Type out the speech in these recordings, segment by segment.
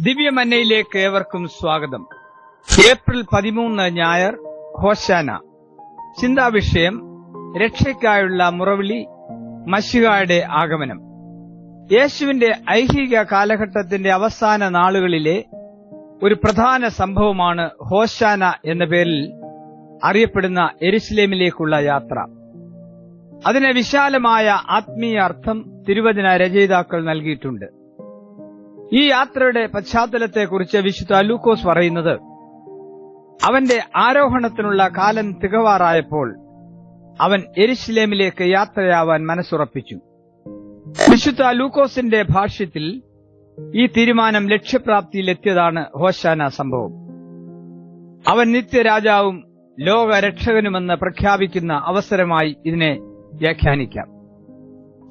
ദിവ്യമന്നയിലേക്ക് ഏവർക്കും സ്വാഗതം. ഏപ്രിൽ പതിമൂന്ന് ഞായർ ഹോശാന. ചിന്താവിഷയം രക്ഷയ്ക്കായുള്ള മുറവിളി മഷികായുടെ ആഗമനം. യേശുവിന്റെ ഐഹിക കാലഘട്ടത്തിന്റെ അവസാന നാളുകളിലെ ഒരു പ്രധാന സംഭവമാണ് ഹോശാന എന്ന പേരിൽ അറിയപ്പെടുന്ന എരുസലേമിലേക്കുള്ള യാത്ര. അതിന് വിശാലമായ ആത്മീയ അർത്ഥം തിരുവചന രചയിതാക്കൾ നൽകിയിട്ടുണ്ട്. ഈ യാത്രയുടെ പശ്ചാത്തലത്തെക്കുറിച്ച് വിശുദ്ധ ലൂക്കോസ് പറയുന്നത് അവന്റെ ആരോഹണത്തിനുള്ള കാലം തികവാറായപ്പോൾ അവൻ എരിശിലേമിലേക്ക് യാത്രയാവാൻ മനസ്സുറപ്പിച്ചു. വിശുദ്ധ ലൂക്കോസിന്റെ ഭാഷ്യത്തിൽ ഈ തീരുമാനം ലക്ഷ്യപ്രാപ്തിയിലെത്തിയതാണ് ഹോശാന സംഭവം. അവൻ നിത്യരാജാവും ലോകരക്ഷകനുമെന്ന് പ്രഖ്യാപിക്കുന്ന അവസരമായി ഇതിനെ വ്യാഖ്യാനിക്കാം.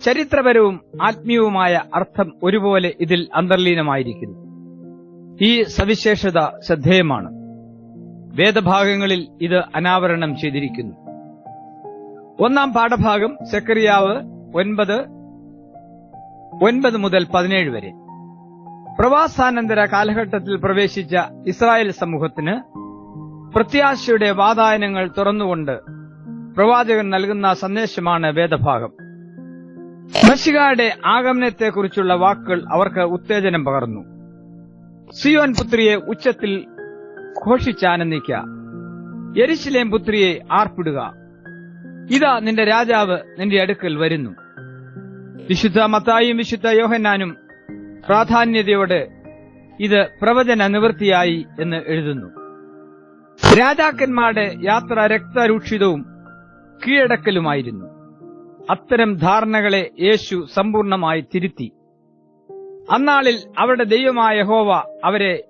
ചരിത്രപരവും ആത്മീയവുമായ അർത്ഥം ഒരുപോലെ ഇതിൽ അന്തർലീനമായിരിക്കുന്നു. ഈ സവിശേഷത ശ്രദ്ധേയമാണ്. വേദഭാഗങ്ങളിൽ ഇത് അനാവരണം ചെയ്തിരിക്കുന്നു. ഒന്നാം പാഠഭാഗം സെക്കറിയാവ് ഒൻപത് ഒൻപത് മുതൽ പതിനേഴ് വരെ. പ്രവാസാനന്തര കാലഘട്ടത്തിൽ പ്രവേശിച്ച ഇസ്രായേൽ സമൂഹത്തിന് പ്രത്യാശയുടെ വാതായനങ്ങൾ തുറന്നുകൊണ്ട് പ്രവാചകൻ നൽകുന്ന സന്ദേശമാണ് വേദഭാഗം. മഷികായുടെ ആഗമനത്തെക്കുറിച്ചുള്ള വാക്കുകൾ അവർക്ക് ഉത്തേജനം പകർന്നു. സിയോൻ പുത്രിയെ ഉച്ചത്തിൽ ഘോഷിച്ചാനന്ദിക്ക. എരിശിലേം പുത്രിയെ ആർപ്പിടുക. ഇതാ നിന്റെ രാജാവ് നിന്റെ അടുക്കൽ വരുന്നു. വിശുദ്ധ മത്തായും വിശുദ്ധ യോഹന്നാനും പ്രാധാന്യതയോടെ ഇത് പ്രവചന നിവൃത്തിയായി എന്ന് എഴുതുന്നു. രാജാക്കന്മാരുടെ യാത്ര രക്തരൂക്ഷിതവും കീഴടക്കലുമായിരുന്നു. അത്തരം ധാരണകളെ യേശു സമ്പൂർണമായി തിരുത്തി. അന്നാളിൽ അവരുടെ ദൈവമായ ഹോവ അവരെ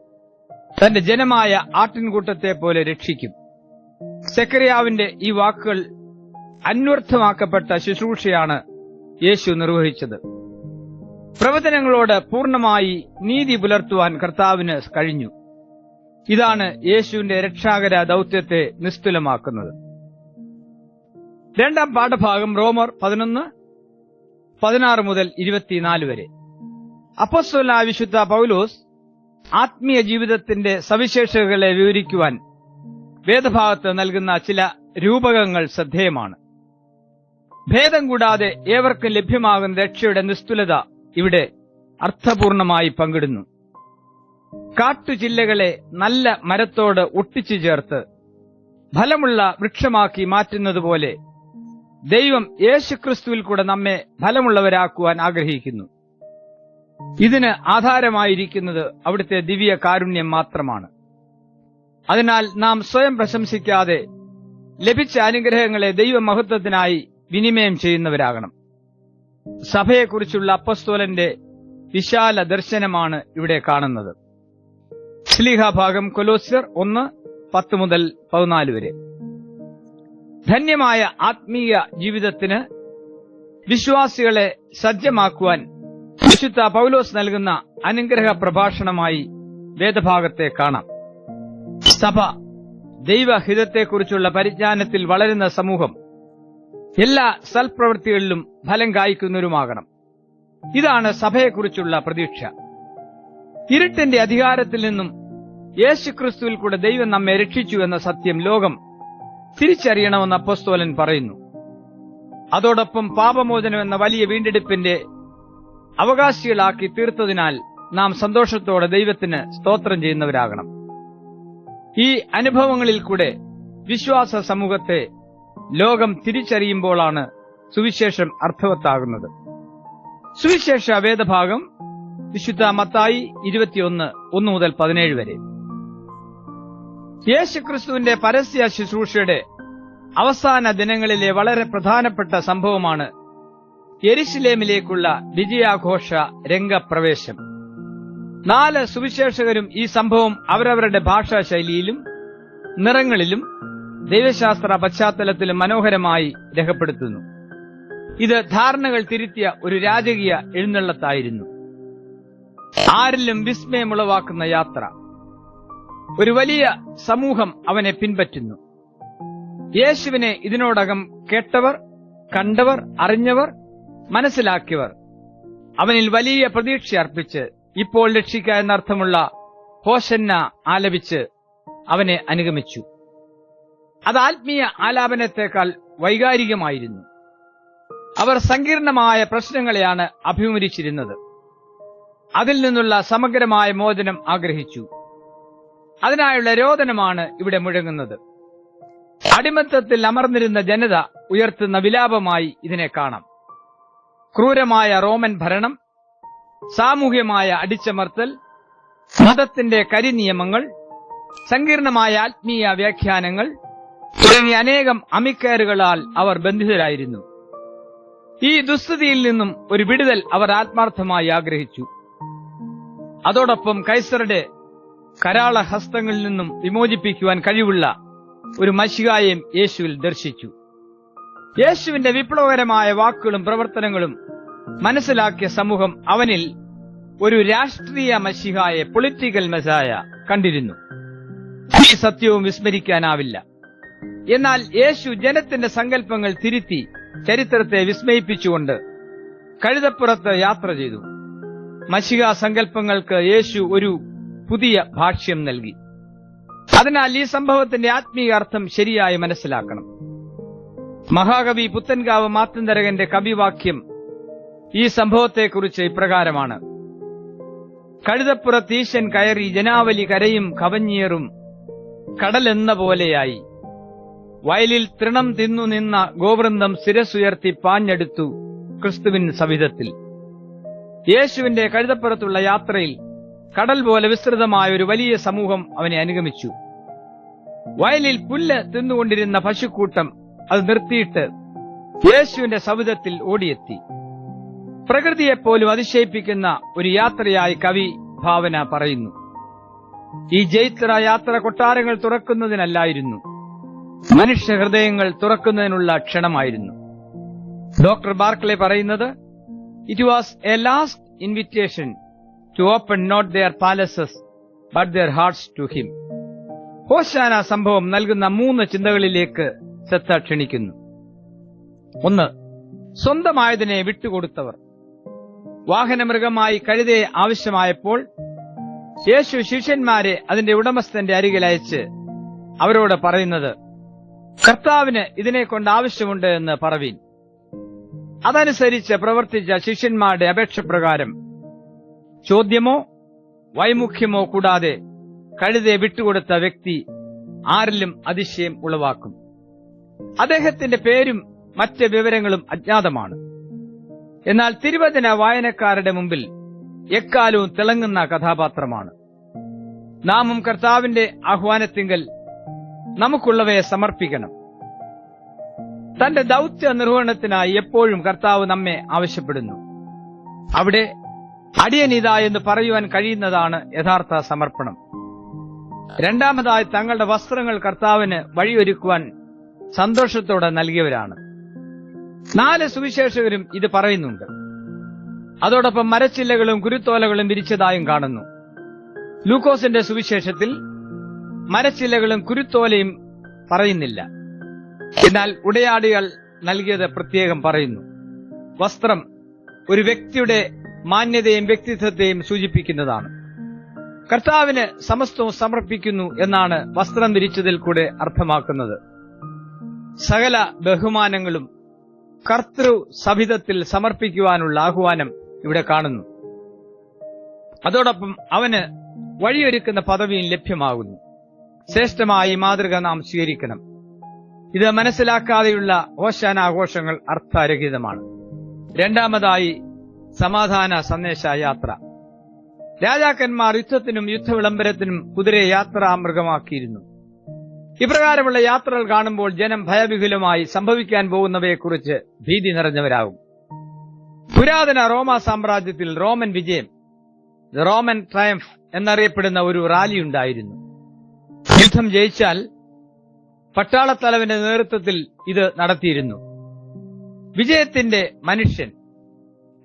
തന്റെ ജനമായ ആട്ടിൻകൂട്ടത്തെ പോലെ രക്ഷിക്കും. സെക്രിയാവിന്റെ ഈ വാക്കുകൾ അന്വർത്ഥമാക്കപ്പെട്ട ശുശ്രൂഷയാണ് യേശു നിർവഹിച്ചത്. പ്രവചനങ്ങളോട് പൂർണമായി നീതി പുലർത്തുവാൻ കർത്താവിന് കഴിഞ്ഞു. ഇതാണ് യേശുവിന്റെ രക്ഷാകര ദൗത്യത്തെ നിസ്തുലമാക്കുന്നത്. രണ്ടാം പാഠഭാഗം റോമർ പതിനൊന്ന് പതിനാറ് മുതൽ ഇരുപത്തിനാല് വരെ. അപ്പസ്വല വിശുദ്ധ പൗലോസ് ആത്മീയ ജീവിതത്തിന്റെ സവിശേഷതകളെ വിവരിക്കുവാൻ വേദഭാഗത്ത് നൽകുന്ന ചില രൂപകങ്ങൾ ശ്രദ്ധേയമാണ്. ഭേദം കൂടാതെ ഏവർക്കും ലഭ്യമാകുന്ന രക്ഷയുടെ നിസ്തുലത ഇവിടെ അർത്ഥപൂർണമായി പങ്കിടുന്നു. കാട്ടുചില്ലകളെ നല്ല മരത്തോട് ഒട്ടിച്ചു ചേർത്ത് ഫലമുള്ള വൃക്ഷമാക്കി മാറ്റുന്നതുപോലെ ദൈവം യേശുക്രിസ്തുവിൽ കൂടെ നമ്മെ ഫലമുള്ളവരാക്കുവാൻ ആഗ്രഹിക്കുന്നു. ഇതിന് ആധാരമായിരിക്കുന്നത് അവിടുത്തെ ദിവ്യ കാരുണ്യം മാത്രമാണ്. അതിനാൽ നാം സ്വയം പ്രശംസിക്കാതെ ലഭിച്ച അനുഗ്രഹങ്ങളെ ദൈവമഹത്വത്തിനായി വിനിമയം ചെയ്യുന്നവരാകണം. സഭയെക്കുറിച്ചുള്ള അപ്പസ്തോലന്റെ വിശാല ദർശനമാണ് ഇവിടെ കാണുന്നത്. ശ്ലീഹാഭാഗം കൊലോസ്യർ ഒന്ന് പത്ത് മുതൽ പതിനാല് വരെ. ധന്യമായ ആത്മീയ ജീവിതത്തിന് വിശ്വാസികളെ സജ്ജമാക്കുവാൻ വിശുദ്ധ പൗലോസ് നൽകുന്ന അനുഗ്രഹ പ്രഭാഷണമായി വേദഭാഗത്തെ കാണാം. സഭ ദൈവഹിതത്തെക്കുറിച്ചുള്ള പരിജ്ഞാനത്തിൽ വളരുന്ന സമൂഹം എല്ലാ സൽപ്രവൃത്തികളിലും ഫലം കായ്ക്കുന്നവരുമാകണം. ഇതാണ് സഭയെക്കുറിച്ചുള്ള പ്രതീക്ഷ. ഇരുട്ടിന്റെ അധികാരത്തിൽ നിന്നും യേശുക്രിസ്തുവിൽ കൂടെ ദൈവം നമ്മെ രക്ഷിച്ചു എന്ന സത്യം ലോകം തിരിച്ചറിയണമെന്ന് അപ്പസ്തോലൻ പറയുന്നു. അതോടൊപ്പം പാപമോചനം എന്ന വലിയ വീണ്ടെടുപ്പിന്റെ അവകാശികളാക്കി തീർത്തതിനാൽ നാം സന്തോഷത്തോടെ ദൈവത്തിന് സ്തോത്രം ചെയ്യുന്നവരാകണം. ഈ അനുഭവങ്ങളിൽ കൂടെ വിശ്വാസ സമൂഹത്തെ ലോകം തിരിച്ചറിയുമ്പോഴാണ് സുവിശേഷം അർത്ഥവത്താകുന്നത്. സുവിശേഷ വേദഭാഗം വിശുദ്ധ മത്തായി ഇരുപത്തിയൊന്ന് ഒന്ന് മുതൽ പതിനേഴ് വരെ. യേശുക്രിസ്തുവിന്റെ പരസ്യ ശുശ്രൂഷയുടെ അവസാന ദിനങ്ങളിലെ വളരെ പ്രധാനപ്പെട്ട സംഭവമാണ് എരിശിലേമിലേക്കുള്ള വിജയാഘോഷ രംഗപ്രവേശം. നാല് സുവിശേഷകരും ഈ സംഭവം അവരവരുടെ ഭാഷാശൈലിയിലും നിറങ്ങളിലും ദൈവശാസ്ത്ര പശ്ചാത്തലത്തിലും മനോഹരമായി രേഖപ്പെടുത്തുന്നു. ഇത് ധാരണകൾ തിരുത്തിയ ഒരു രാജകീയ എഴുന്നള്ളത്തായിരുന്നു. ആരിലും വിസ്മയമുളവാക്കുന്ന യാത്ര. ഒരു വലിയ സമൂഹം അവനെ പിൻപറ്റുന്നു. യേശുവിനെ ഇതിനോടകം കേട്ടവർ കണ്ടവർ അറിഞ്ഞവർ മനസ്സിലാക്കിയവർ. അവനിൽ വലിയ പ്രതീക്ഷ അർപ്പിച്ച് ഇപ്പോൾ രക്ഷിക്ക എന്നർത്ഥമുള്ള ഹോഷന്ന ആലപിച്ച് അവനെ അനുഗമിച്ചു. അത് ആത്മീയ ആലാപനത്തെക്കാൾ വൈകാരികമായിരുന്നു. അവർ സങ്കീർണമായ പ്രശ്നങ്ങളെയാണ് അഭിമുഖിച്ചിരുന്നത് അതിൽ നിന്നുള്ള സമഗ്രമായ മോചനം ആഗ്രഹിച്ചു. അതിനായുള്ള രോദനമാണ് ഇവിടെ മുഴങ്ങുന്നത്. അടിമത്തത്തിൽ അമർന്നിരുന്ന ജനത ഉയർത്തുന്ന വിലാപമായി ഇതിനെ കാണാം. ക്രൂരമായ റോമൻ ഭരണം സാമൂഹ്യമായ അടിച്ചമർത്തൽ മതത്തിന്റെ കരിനിയമങ്ങൾ സങ്കീർണമായ ആത്മീയ വ്യാഖ്യാനങ്ങൾ തുടങ്ങിയ അനേകം അമിക്കയറുകളാൽ അവർ ബന്ധിതരായിരുന്നു. ഈ ദുസ്ഥിതിയിൽ നിന്നും ഒരു വിടുതൽ അവർ ആത്മാർത്ഥമായി ആഗ്രഹിച്ചു. അതോടൊപ്പം കൈസറുടെ കരാള ഹസ്തങ്ങളിൽ നിന്നും വിമോചിപ്പിക്കുവാൻ കഴിവുള്ള ഒരു മഷികായം യേശുവിൽ ദർശിച്ചു. യേശുവിന്റെ വിപ്ലവകരമായ വാക്കുകളും പ്രവർത്തനങ്ങളും മനസ്സിലാക്കിയ സമൂഹം അവനിൽ ഒരു രാഷ്ട്രീയ മഷിഹായെ പൊളിറ്റിക്കൽ മെസായ കണ്ടിരുന്നു. ഈ സത്യവും വിസ്മരിക്കാനാവില്ല. എന്നാൽ യേശു ജനത്തിന്റെ സങ്കല്പങ്ങൾ തിരുത്തി ചരിത്രത്തെ വിസ്മയിപ്പിച്ചുകൊണ്ട് കഴുതപ്പുറത്ത് യാത്ര ചെയ്തു. മഷിക സങ്കല്പങ്ങൾക്ക് യേശു ഒരു പുതിയ ഭാഷ്യം നൽകി. അതിനാൽ ഈ സംഭവത്തിന്റെ ആത്മീയ അർത്ഥം ശരിയായി മനസ്സിലാക്കണം. മഹാകവി പുത്തൻകാവ് മാത്തന്തരകന്റെ കവിവാക്യം ഈ സംഭവത്തെക്കുറിച്ച് ഇപ്രകാരമാണ്. കഴുതപ്പുറത്ത് ഈശൻ കയറി ജനാവലി കരയും കവഞ്ഞീറും കടലെന്ന പോലെയായി. വയലിൽ തൃണം തിന്നു നിന്ന ഗോവൃന്ദം ശിരസുയർത്തി പാഞ്ഞെടുത്തു ക്രിസ്തുവിൻ സവിധത്തിൽ. യേശുവിന്റെ കഴുതപ്പുറത്തുള്ള യാത്രയിൽ കടൽ പോലെ വിസ്തൃതമായ ഒരു വലിയ സമൂഹം അവനെ അനുഗമിച്ചു. വയലിൽ പുല്ല് തിന്നുകൊണ്ടിരുന്ന പശുക്കൂട്ടം അത് നിർത്തിയിട്ട് യേശുവിന്റെ സവിധത്തിൽ ഓടിയെത്തി. പ്രകൃതിയെപ്പോലും അതിശയിപ്പിക്കുന്ന ഒരു യാത്രയായി കവി ഭാവന പറയുന്നു. ഈ ജൈത്ര യാത്ര കൊട്ടാരങ്ങൾ തുറക്കുന്നതിനല്ലായിരുന്നു. മനുഷ്യ ഹൃദയങ്ങൾ തുറക്കുന്നതിനുള്ള ക്ഷണമായിരുന്നു. ഡോക്ടർ ബാർക്ലെ പറയുന്നത് it was a last invitation to open not their palaces but their hearts to him hosanna സംഭവം നൽകുന്ന മൂന്ന് ചിന്തകളിലേക്ക് ശ്രദ്ധ ക്ഷണിക്കുന്നു. ഒന്ന് സ്വന്തമായതിനെ വിട്ടുകൊടുത്തവർ. വാഹനമൃഗമായി കഴുതയെ ആവശ്യമായപ്പോൾ യേശു ശിഷ്യന്മാരെ അതിന്റെ ഉടമസ്ഥന്റെ അരികിൽ അയച്ച് അവരോട് പറയുന്നത് കർത്താവിന് ഇതിനെ കൊണ്ട് ആവശ്യമുണ്ട് എന്ന് പറവീൻ. അതനുസരിച്ച് പ്രവർത്തിച്ച ശിഷ്യന്മാരുടെ അപേക്ഷ പ്രകാരം ചോദ്യമോ വൈമുഖ്യമോ കൂടാതെ കഴുതെ വിട്ടുകൊടുത്ത വ്യക്തി ആരിലും അതിശയം ഉളവാക്കും. അദ്ദേഹത്തിന്റെ പേരും മറ്റ് വിവരങ്ങളും അജ്ഞാതമാണ്. എന്നാൽ തിരുവചന വായനക്കാരുടെ മുമ്പിൽ എക്കാലവും തിളങ്ങുന്ന കഥാപാത്രമാണ്. നാമും കർത്താവിന്റെ ആഹ്വാനത്തിങ്കൽ നമുക്കുള്ളവയെ സമർപ്പിക്കണം. തന്റെ ദൗത്യ നിർവഹണത്തിനായി എപ്പോഴും കർത്താവ് നമ്മെ ആവശ്യപ്പെടുന്നു. അവിടെ അടിയനിത എന്ന് പറയുവാൻ കഴിയുന്നതാണ് യഥാർത്ഥ സമർപ്പണം. രണ്ടാമതായി തങ്ങളുടെ വസ്ത്രങ്ങൾ കർത്താവിന് വഴിയൊരുക്കുവാൻ സന്തോഷത്തോടെ നൽകിയവരാണ്. നാല് സുവിശേഷകരും ഇത് പറയുന്നുണ്ട്. അതോടൊപ്പം മരച്ചില്ലകളും കുരുത്തോലകളും വിരിച്ചതായും കാണുന്നു. ലൂക്കോസിന്റെ സുവിശേഷത്തിൽ മരച്ചില്ലകളും കുരുത്തോലയും പറയുന്നില്ല. എന്നാൽ ഉടയാടികൾ നൽകിയത് പ്രത്യേകം പറയുന്നു. വസ്ത്രം ഒരു വ്യക്തിയുടെ മാന്യതയും വ്യക്തിത്വത്തെയും സൂചിപ്പിക്കുന്നതാണ്. കർത്താവിന് സമസ്തവും സമർപ്പിക്കുന്നു എന്നാണ് വസ്ത്രം വിരിച്ചതിൽ കൂടെ അർത്ഥമാക്കുന്നത്. സകല ബഹുമാനങ്ങളും കർത്തൃ സഭിതത്തിൽ സമർപ്പിക്കുവാനുള്ള ആഹ്വാനം ഇവിടെ കാണുന്നു. അതോടൊപ്പം അവന് വഴിയൊരുക്കുന്ന പദവിയും ലഭ്യമാകുന്നു. ശ്രേഷ്ഠമായി മാതൃക നാം സ്വീകരിക്കണം. ഇത് മനസ്സിലാക്കാതെയുള്ള ഓശാനാഘോഷങ്ങൾ അർത്ഥരഹിതമാണ്. രണ്ടാമതായി സമാധാന സന്ദേശ യാത്ര. രാജാക്കന്മാർ യുദ്ധത്തിനും യുദ്ധവിളംബരത്തിനും കുതിരയെ യാത്രാ മൃഗമാക്കിയിരുന്നു. ഇപ്രകാരമുള്ള യാത്രകൾ കാണുമ്പോൾ ജനം ഭയവിഹുലമായി സംഭവിക്കാൻ പോകുന്നവയെക്കുറിച്ച് ഭീതി നിറഞ്ഞവരാകും. പുരാതന റോമ സാമ്രാജ്യത്തിൽ റോമൻ വിജയം റോമൻ ട്രയംഫ് എന്നറിയപ്പെടുന്ന ഒരു റാലി ഉണ്ടായിരുന്നു. യുദ്ധം ജയിച്ചാൽ പട്ടാളത്തലവന്റെ നേതൃത്വത്തിൽ ഇത് നടത്തിയിരുന്നു. വിജയത്തിന്റെ മനുഷ്യൻ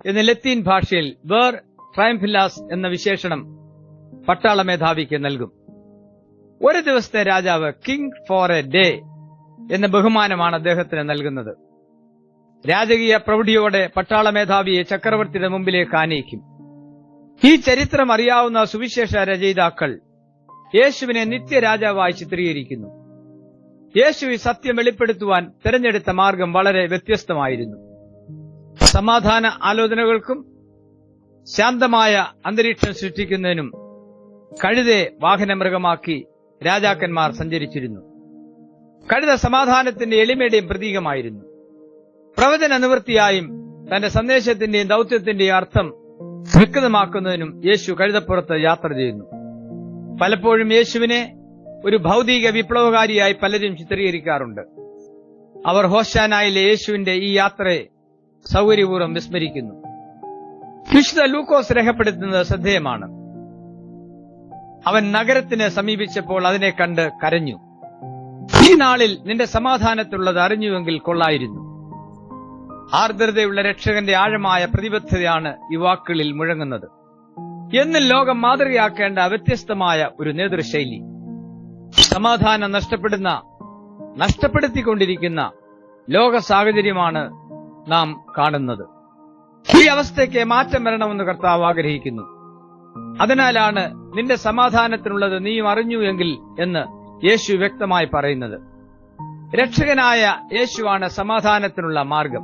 എന്ന ലത്തീൻ ഭാഷയിൽ വേർ ട്രയംഫില്ലാസ് എന്ന വിശേഷണം പട്ടാള മേധാവിക്ക് നൽകും. ഒരു ദിവസത്തെ രാജാവ് കിങ് ഫോർ എ ഡേ എന്ന ബഹുമാനമാണ് അദ്ദേഹത്തിന് നൽകുന്നത്. രാജകീയ പ്രൗഢിയോടെ പട്ടാള മേധാവിയെ ചക്രവർത്തിയുടെ മുമ്പിലേക്ക് ആനയിക്കും. ഈ ചരിത്രം അറിയാവുന്ന സുവിശേഷ രചയിതാക്കൾ യേശുവിനെ നിത്യരാജാവായി ചിത്രീകരിക്കുന്നു. യേശു സത്യം വെളിപ്പെടുത്തുവാൻ തെരഞ്ഞെടുത്ത മാർഗം വളരെ വ്യത്യസ്തമായിരുന്നു. സമാധാന ആലോചനകൾക്കും ശാന്തമായ അന്തരീക്ഷം സൃഷ്ടിക്കുന്നതിനും കഴുതെ വാഹനമൃഗമാക്കി രാജാക്കന്മാർ സഞ്ചരിച്ചിരുന്നു. കഴുത സമാധാനത്തിന്റെ എളിമയുടെയും പ്രതീകമായിരുന്നു. പ്രവചന നിവൃത്തിയായും തന്റെ സന്ദേശത്തിന്റെയും ദൌത്യത്തിന്റെയും അർത്ഥം വ്യക്തമാക്കുന്നതിനും യേശു കഴുതപ്പുറത്ത് യാത്ര ചെയ്യുന്നു പലപ്പോഴും യേശുവിനെ ഒരു ഭൗതിക വിപ്ലവകാരിയായി പലരും ചിത്രീകരിക്കാറുണ്ട്. അവർ ഹോശാനായിലെ യേശുവിന്റെ ഈ യാത്രയെ സൗകര്യപൂർവം വിസ്മരിക്കുന്നു. വിശുദ്ധ ലൂക്കോസ് രേഖപ്പെടുത്തുന്നത് ശ്രദ്ധേയമാണ്. അവൻ നഗരത്തിന് സമീപിച്ചപ്പോൾ അതിനെ കണ്ട് കരഞ്ഞു. ഈ നാളിൽ നിന്റെ സമാധാനത്തുള്ളത് അറിഞ്ഞുവെങ്കിൽ കൊള്ളായിരുന്നു. ആർദ്രതയുള്ള രക്ഷകന്റെ ആഴമായ പ്രതിബദ്ധതയാണ് ഈ വാക്കുകളിൽ മുഴങ്ങുന്നത്. എന്നും ലോകം മാതൃകയാക്കേണ്ട വ്യത്യസ്തമായ ഒരു നേതൃശൈലി. സമാധാനം നഷ്ടപ്പെടുന്ന നഷ്ടപ്പെടുത്തിക്കൊണ്ടിരിക്കുന്ന ലോക സാഹചര്യമാണ് നാം കാണുന്നത്. ഈ അവസ്ഥയ്ക്ക് മാറ്റം വരണമെന്ന് കർത്താവ് ആഗ്രഹിക്കുന്നു. അതിനാലാണ് നിന്റെ സമാധാനത്തിനുള്ളത് നീയും അറിഞ്ഞു എങ്കിൽ എന്ന് യേശു വ്യക്തമായി പറയുന്നത്. രക്ഷകനായ യേശുവാണ് സമാധാനത്തിനുള്ള മാർഗം.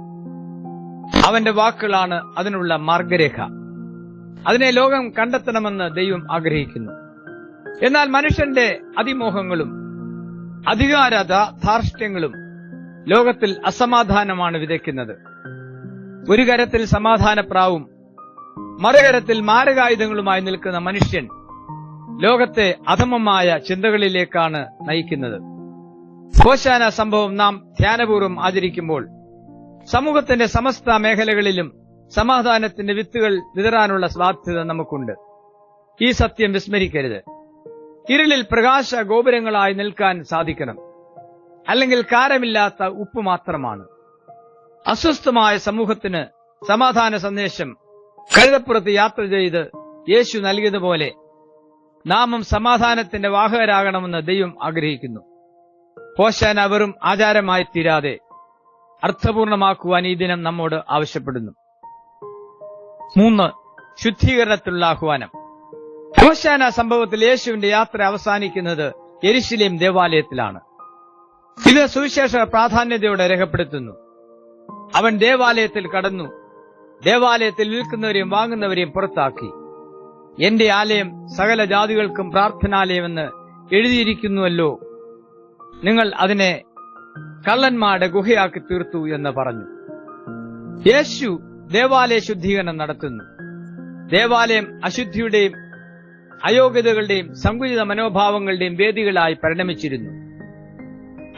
അവന്റെ വാക്കുകളാണ് അതിനുള്ള മാർഗരേഖ. അതിനെ ലോകം കണ്ടെത്തണമെന്ന് ദൈവം ആഗ്രഹിക്കുന്നു. എന്നാൽ മനുഷ്യന്റെ അതിമോഹങ്ങളും അധികാര ധാർഷ്ട്യങ്ങളും ലോകത്തിൽ അസമാധാനമാണ് വിതയ്ക്കുന്നത്. ഒരു കരത്തിൽ സമാധാനപ്രാവും മറുകരത്തിൽ മാരകായുധങ്ങളുമായി നിൽക്കുന്ന മനുഷ്യൻ ലോകത്തെ അധമമായ ചിന്തകളിലേക്കാണ് നയിക്കുന്നത്. ഹോശാന സംഭവം നാം ധ്യാനപൂർവം ആചരിക്കുമ്പോൾ സമൂഹത്തിന്റെ സമസ്ത മേഖലകളിലും സമാധാനത്തിന്റെ വിത്തുകൾ വിതറാനുള്ള സാധ്യത നമുക്കുണ്ട്. ഈ സത്യം വിസ്മരിക്കരുത്. ഇരുളിൽ പ്രകാശ ഗോപുരങ്ങളായി നിൽക്കാൻ സാധിക്കണം. അല്ലെങ്കിൽ കാരമില്ലാത്ത ഉപ്പ് മാത്രമാണ്. അസ്വസ്ഥമായ സമൂഹത്തിന് സമാധാന സന്ദേശം കഴുതപ്പുറത്ത് യാത്ര ചെയ്ത് യേശു നൽകിയതുപോലെ നാമം സമാധാനത്തിന്റെ വാഹകരാകണമെന്ന് ദൈവം ആഗ്രഹിക്കുന്നു. ഹോശാന അവരും ആചാരമായി തീരാതെ അർത്ഥപൂർണമാക്കുവാൻ ഈ ദിനം നമ്മോട് ആവശ്യപ്പെടുന്നു. മൂന്ന് ശുദ്ധീകരണത്തിലുള്ള ആഹ്വാനം. ഹോശാന സംഭവത്തിൽ യേശുവിന്റെ യാത്ര അവസാനിക്കുന്നത് എരിശിലേം ദേവാലയത്തിലാണ്. ഇത് സുവിശേഷ പ്രാധാന്യതയോടെ രേഖപ്പെടുത്തുന്നു. അവൻ ദേവാലയത്തിൽ കടന്നു. ദേവാലയത്തിൽ വിൽക്കുന്നവരെയും വാങ്ങുന്നവരെയും പുറത്താക്കി. എന്റെ ആലയം സകല ജാതികൾക്കും പ്രാർത്ഥനാലയമെന്ന് എഴുതിയിരിക്കുന്നുവല്ലോ. നിങ്ങൾ അതിനെ കള്ളന്മാരുടെ ഗുഹയാക്കി തീർത്തു എന്ന് പറഞ്ഞു. യേശു ദേവാലയ ശുദ്ധീകരണം നടത്തുന്നു. ദേവാലയം അശുദ്ധിയുടെയും അയോഗ്യതകളുടെയും സങ്കുചിത മനോഭാവങ്ങളുടെയും വേദികളായി പരിണമിച്ചിരുന്നു.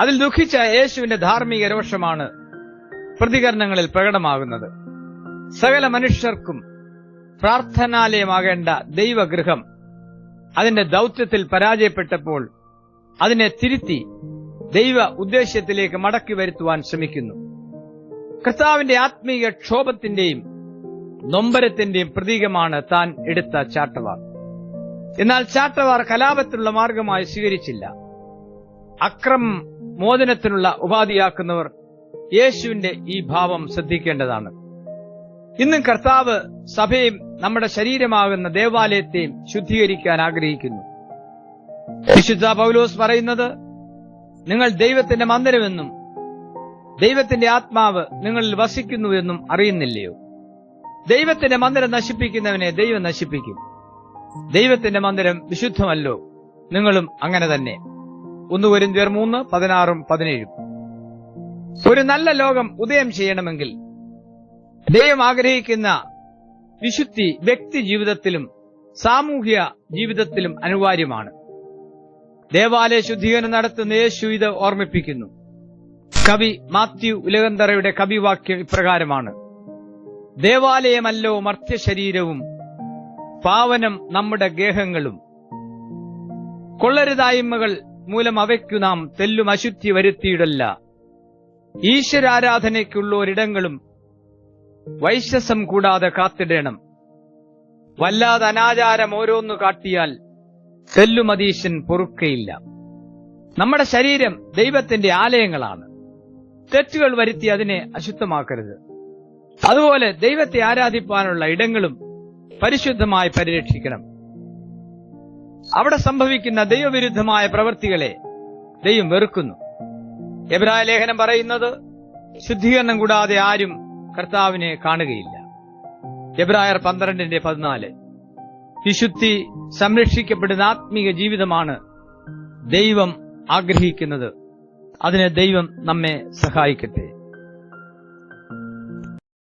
അതിൽ ദുഃഖിച്ച യേശുവിന്റെ ധാർമ്മിക രോഷമാണ് പ്രതികരണങ്ങളിൽ പ്രകടമാകുന്നത്. സകല മനുഷ്യർക്കും പ്രാർത്ഥനാലയമാകേണ്ട ദൈവഗൃഹം അതിന്റെ ദൗത്യത്തിൽ പരാജയപ്പെട്ടപ്പോൾ അതിനെ തിരുത്തി ദൈവ ഉദ്ദേശ്യത്തിലേക്ക് മടക്കി വരുത്തുവാൻ ശ്രമിക്കുന്നു. കർത്താവിന്റെ ആത്മീയ ക്ഷോഭത്തിന്റെയും നൊമ്പരത്തിന്റെയും പ്രതീകമാണ് താൻ എടുത്ത ചാട്ടവാർ. എന്നാൽ ചാട്ടവാർ കലാപത്തിനുള്ള മാർഗമായി സ്വീകരിച്ചില്ല. അക്രമം മോചനത്തിനുള്ള ഉപാധിയാക്കുന്നവർ യേശുവിന്റെ ഈ ഭാവം ശ്രദ്ധിക്കേണ്ടതാണ്. ഇന്നും കർത്താവ് സഭയും നമ്മുടെ ശരീരമാകുന്ന ദേവാലയത്തെയും ശുദ്ധീകരിക്കാൻ ആഗ്രഹിക്കുന്നു. വിശുദ്ധ പൗലോസ് പറയുന്നത് നിങ്ങൾ ദൈവത്തിന്റെ മന്ദിരമെന്നും ദൈവത്തിന്റെ ആത്മാവ് നിങ്ങളിൽ വസിക്കുന്നുവെന്നും അറിയുന്നില്ലയോ? ദൈവത്തിന്റെ മന്ദിരം നശിപ്പിക്കുന്നവനെ ദൈവം നശിപ്പിക്കും. ദൈവത്തിന്റെ മന്ദിരം വിശുദ്ധമല്ലോ നിങ്ങളും അങ്ങനെ തന്നെ. ഒന്ന് മൂന്ന് പതിനാറും പതിനേഴും. ഒരു നല്ല ലോകം ഉദയം ചെയ്യണമെങ്കിൽ ദൈവം ആഗ്രഹിക്കുന്ന വിശുദ്ധി വ്യക്തി ജീവിതത്തിലും സാമൂഹ്യ ജീവിതത്തിലും അനിവാര്യമാണ്. ദേവാലയ ശുദ്ധീകരണം നടത്തുന്ന യേശു ഇത് ഓർമ്മിപ്പിക്കുന്നു. കവി മാത്യു ഉലകന്തറയുടെ കവിവാക്യം ഇപ്രകാരമാണ്. ദേവാലയമല്ലോ മർത്യശരീരവും പാവനം നമ്മുടെ ഗേഹങ്ങളും. കൊള്ളരുതായ്മകൾ മൂലം അവയ്ക്കു നാം തെല്ലും അശുദ്ധി വരുത്തിയിടല്ല. ഈശ്വരാരാധനയ്ക്കുള്ള ഒരിടങ്ങളും വൈശ്വസം കൂടാതെ കാത്തിടേണം. വല്ലാതെ അനാചാരം ഓരോന്ന് കാട്ടിയാൽ സെല്ലുമതീശൻ പൊറുക്കയില്ല. നമ്മുടെ ശരീരം ദൈവത്തിന്റെ ആലയങ്ങളാണ്. തെറ്റുകൾ വരുത്തി അതിനെ അശുദ്ധമാക്കരുത്. അതുപോലെ ദൈവത്തെ ആരാധിപ്പാനുള്ള ഇടങ്ങളും പരിശുദ്ധമായി പരിരക്ഷിക്കണം. അവിടെ സംഭവിക്കുന്ന ദൈവവിരുദ്ധമായ പ്രവൃത്തികളെ ദൈവം വെറുക്കുന്നു. എബ്രായ ലേഖനം പറയുന്നത് ശുദ്ധീകരണം കൂടാതെ ആരും കർത്താവിനെ കാണുകയില്ല. എബ്രായർ പന്ത്രണ്ടിന്റെ പതിനാല്. വിശുദ്ധി സംരക്ഷിക്കപ്പെടുന്ന ആത്മീക ജീവിതമാണ് ദൈവം ആഗ്രഹിക്കുന്നത്. അതിന് ദൈവം നമ്മെ സഹായിക്കട്ടെ.